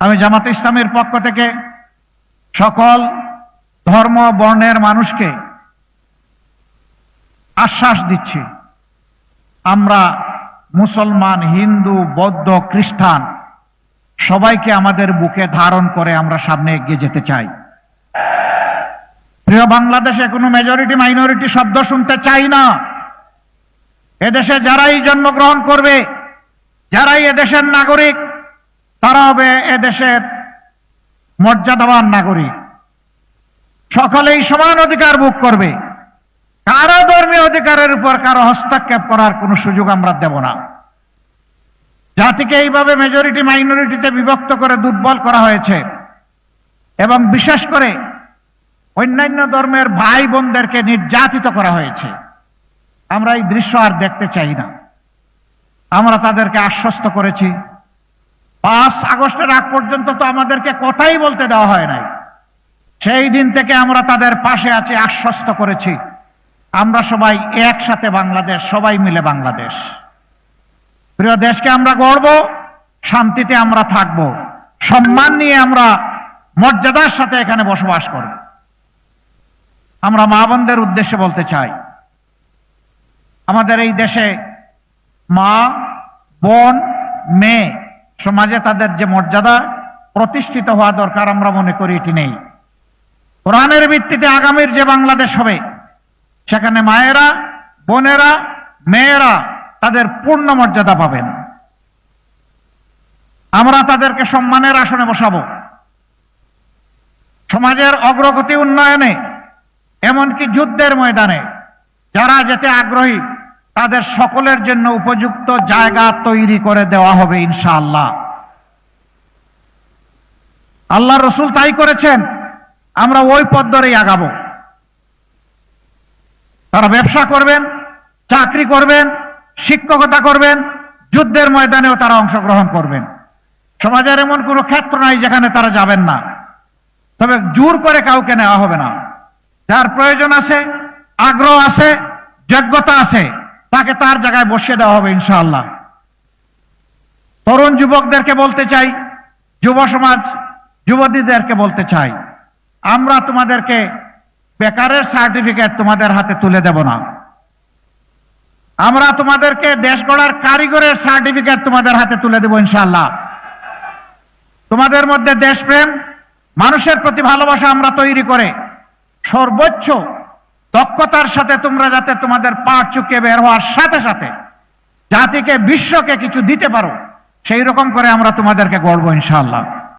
আমি জামাত ইসলামের পক্ষ থেকে সকল ধর্ম, বর্ণের মানুষকে আশ্বাস দিচ্ছি। আমরা মুসলমান, হিন্দু, বৌদ্ধ, খ্রিস্টান, সবাইকে আমাদের বুকে ধারণ করে আমরা সামনে এগিয়ে যেতে চাই। প্রিয় বাংলাদেশে কোনো মেজরিটি মাইনরিটি শব্দ শুনতে চাই না। এদেশে যারাই জন্মগ্রহণ করবে, যারাই এদেশের নাগরিক তারা হবে এদেশের মর্যাদাবান নাগরিক। সকলেই সমান অধিকার ভোগ করবে। কারও ধর্মীয় অধিকারের উপর কারও হস্তক্ষেপ করার কোনো সুযোগ আমরা দেব না। জাতিকে এইভাবে মেজরিটি মাইনরিটিতে বিভক্ত করে দুর্বল করা হয়েছে। এবং বিশেষ করে অন্যান্য ধর্মের ভাই বোনদেরকে নির্যাতিত করা হয়েছে। আমরা এই দৃশ্য আর দেখতে চাই না। আমরা তাদেরকে আশ্বস্ত করেছি। পাঁচ আগস্টের আগ পর্যন্ত তো আমাদেরকে কথাই বলতে দেওয়া হয় নাই। সেই দিন থেকে আমরা তাদের পাশে আছি, আশ্বস্ত করেছি। আমরা সবাই একসাথে বাংলাদেশ, সবাই মিলে বাংলাদেশ। প্রিয় দেশকে আমরা গড়ব, শান্তিতে আমরা থাকব, সম্মান নিয়ে আমরা মর্যাদার সাথে এখানে বসবাস করব। আমরা মা বোনদের উদ্দেশ্যে বলতে চাই, আমাদের এই দেশে মা, বোন, মেয়ে সমাজে তাদের যে মর্যাদা প্রতিষ্ঠিত হওয়া দরকার আমরা মনে করি এটি নেই। কোরআনের ভিত্তিতে আগামীর যে বাংলাদেশ হবে, সেখানে মায়েরা, বোনেরা, মেয়েরা তাদের পূর্ণ মর্যাদা পাবেন। আমরা তাদেরকে সম্মানের আসনে বসাবো। সমাজের অগ্রগতি উন্নয়নে, এমনকি যুদ্ধের ময়দানে, যারা যেতে আগ্রহী তাদের সকলের জন্য উপযুক্ত জায়গা তৈরি করে দেওয়া হবে ইনশাআল্লাহ। আল্লাহ রসুল তাই করেছেন, আমরা ওই পথ ধরেই আগাবো। তারা ব্যবসা করবেন, চাকরি করবেন, শিক্ষকতা করবেন, যুদ্ধের ময়দানেও তারা অংশগ্রহণ করবেন। সমাজের এমন কোনো ক্ষেত্র নাই যেখানে তারা যাবেন না। তবে জোর করে কাউকে নেওয়া হবে না। যার প্রয়োজন আছে, আগ্রহ আছে, যোগ্যতা আছে। তাকে তার জায়গায় বসিয়ে দেওয়া হবে, ইনশাআল্লাহ। তরুণ যুবকদেরকে বলতে চাই, যুব সমাজ, যুবতীদেরকে বলতে চাই, আমরা তোমাদেরকে বেকারের সার্টিফিকেট তোমাদের হাতে তুলে দেব না। আমরা তোমাদেরকে দেশ গড়ার কারিগরের সার্টিফিকেট তোমাদের হাতে তুলে দেব, ইনশাআল্লাহ। তোমাদের মধ্যে দেশপ্রেম, মানুষের প্রতি ভালোবাসা আমরা তৈরি করে সর্বোচ্চ দক্ষতার সাথে তোমরা যাতে তোমাদের পা চুকে বের হওয়ার সাথে সাথে জাতিকে বিশ্বকে কিছু দিতে পারো, সেই রকম করে আমরা তোমাদেরকে গড়বো ইনশাআল্লাহ।